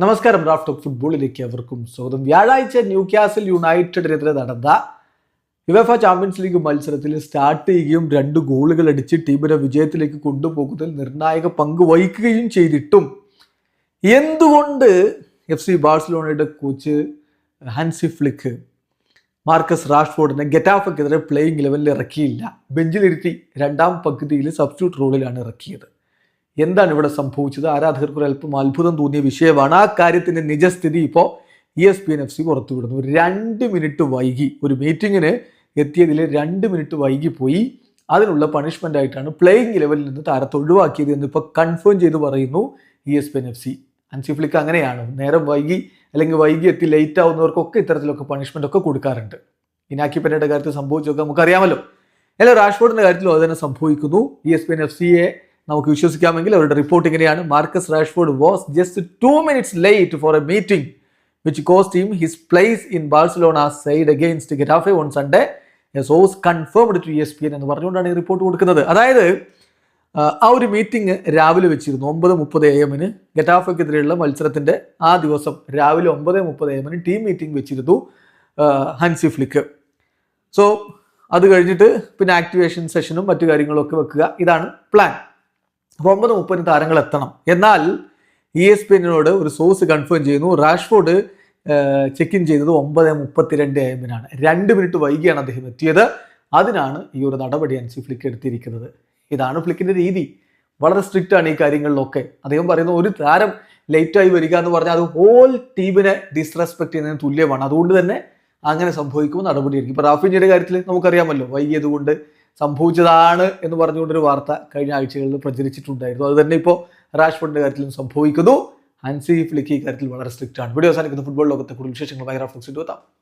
നമസ്കാരം Raf of ഫുട്ബോളിലേക്ക് അവർക്കും സ്വാഗതം. വ്യാഴാഴ്ച ന്യൂ ക്യാസിൽ യുണൈറ്റഡിനെതിരെ നടന്ന യുവഫ ചാമ്പ്യൻസ് ലീഗ് മത്സരത്തിൽ സ്റ്റാർട്ട് ചെയ്യുകയും രണ്ട് ഗോളുകൾ അടിച്ച് ടീമിനെ വിജയത്തിലേക്ക് കൊണ്ടുപോകുന്നതിൽ നിർണായക പങ്ക് വഹിക്കുകയും ചെയ്തിട്ടും. എന്തുകൊണ്ട് എഫ് സി ബാഴ്സലോണയുടെ കോച്ച് ഹാൻസി ഫ്ലിക്ക് മാർക്കസ് റാഷ്ഫോർഡിനെ ഗെറ്റാഫക്കെതിരെ പ്ലേയിങ് ലെവലിൽ ഇറക്കിയില്ല? ബെഞ്ചിലിരുത്തി രണ്ടാം പകുതിയിൽ സബ്സ്റ്റിറ്റ്യൂട്ട് റോളിലാണ് ഇറക്കിയത്. എന്താണ് ഇവിടെ സംഭവിച്ചത്? ആരാധകർക്ക് അല്പം അത്ഭുതം തോന്നിയ വിഷയമാണ്. ആ കാര്യത്തിന്റെ നിജസ്ഥിതി ഇപ്പോൾ E S P N F C പുറത്തുവിടുന്നു. രണ്ട് മിനിറ്റ് വൈകി ഒരു മീറ്റിങ്ങിന് എത്തിയതിൽ രണ്ട് മിനിറ്റ് വൈകിപ്പോയി പോയി. അതിനുള്ള പണിഷ്മെന്റ് ആയിട്ടാണ് പ്ലേയിങ് ലെവലിൽ നിന്ന് താരത്തെ ഒഴിവാക്കിയത് എന്ന് ഇപ്പോൾ കൺഫേം ചെയ്ത് പറയുന്നു E S P N F C Hansi Flick അങ്ങനെയാണ്. നേരം വൈകി അല്ലെങ്കിൽ വൈകി എത്തി ലേറ്റ് ആവുന്നവർക്കൊക്കെ ഇത്തരത്തിലൊക്കെ പണിഷ്മെന്റ് ഒക്കെ കൊടുക്കാറുണ്ട്. ഇനാക്കി പെന്നയുടെ കാര്യത്തിൽ സംഭവിച്ചൊക്കെ നമുക്കറിയാമല്ലോ. അല്ല റാഷ്ഫോർഡിന്റെ കാര്യത്തിലും അത് തന്നെ സംഭവിക്കുന്നു. E S P N F സിയെ നമുക്ക് വിശ്വസിക്കാമെങ്കിൽ അവരുടെ റിപ്പോർട്ട് ഇങ്ങനെയാണ്. Marcus Rashford was just two minutes late for a meeting which cost him his place in Barcelona side against Getafe on Sunday sauce confirmed to E S P N പറഞ്ഞുകൊണ്ടാണ് ഈ report കൊടുക്കുന്നത്. അതായത് ആ, ഒരു meeting രാവിലെ വെച്ചിരുന്നു. ഒമ്പത് മുപ്പത് എ എമ്മിന് ഗെറ്റാഫയ്ക്കെതിരെയുള്ള മത്സരത്തിന്റെ ആ ദിവസം രാവിലെ ഒമ്പത് മുപ്പത് എ എമ്മിന് ടീം മീറ്റിംഗ് വെച്ചിരുന്നു ഹൻസി ഫ്ലിക്ക്. സോ അത് കഴിഞ്ഞിട്ട് പിന്നെ ആക്ടിവേഷൻ സെഷനും മറ്റു കാര്യങ്ങളൊക്കെ വെക്കുക. ഇതാണ് പ്ലാൻ ഒമ്പത് മുപ്പതിന് താരങ്ങൾ എത്തണം എന്നാൽ ഇ എസ് പി എന്നിനോട് ഒരു സോഴ്സ് കൺഫേം ചെയ്യുന്നു. റാഷ്ഫോർഡ് ചെക്ക് ഇൻ ചെയ്തത് ഒമ്പത് മുപ്പത്തിരണ്ട് എമ്മിനാണ് രണ്ട് മിനിറ്റ് വൈകിയാണ് അദ്ദേഹം എത്തിയത്. അതിനാണ് ഈ ഒരു നടപടി അനുസരിച്ച് ഫ്ലിക്ക് എടുത്തിരിക്കുന്നത്. ഇതാണ് ഫ്ലിക്കിന്റെ രീതി. വളരെ സ്ട്രിക്റ്റ് ആണ് ഈ കാര്യങ്ങളിലൊക്കെ. അദ്ദേഹം പറയുന്ന ഒരു താരം ലേറ്റായി വരിക എന്ന് പറഞ്ഞാൽ അത് ഹോൾ ടീമിനെ ഡിസ്റെസ്പെക്ട് ചെയ്യുന്നതിന് തുല്യമാണ്. അതുകൊണ്ട് തന്നെ അങ്ങനെ സംഭവിക്കുമ്പോൾ നടപടിയായിരിക്കും. ഇപ്പോൾ റാഫിഞ്ചിയുടെ കാര്യത്തിൽ നമുക്കറിയാമല്ലോ വൈകിയത് കൊണ്ട് സംഭവിച്ചതാണ് എന്ന് പറഞ്ഞുകൊണ്ടൊരു വാർത്ത കഴിഞ്ഞ ആഴ്ചകളിൽ പ്രചരിച്ചിട്ടുണ്ടായിരുന്നു. അത് തന്നെ ഇപ്പോൾ റാഷ്ഫോർഡിന്റെ കാര്യത്തിലും സംഭവിക്കുന്നു. ഹൻസി ഫ്ലിക്ക് ഈ കാര്യത്തിൽ വളരെ സ്ട്രിക്റ്റ് ആണ്. വീഡിയോ അവസാനിക്കുന്ന. ഫുട്ബോൾ ലോകത്തെ കൂടുതൽ വിശേഷങ്ങൾ. ഭയങ്കര റാഫ്ലിക്സ് എത്താം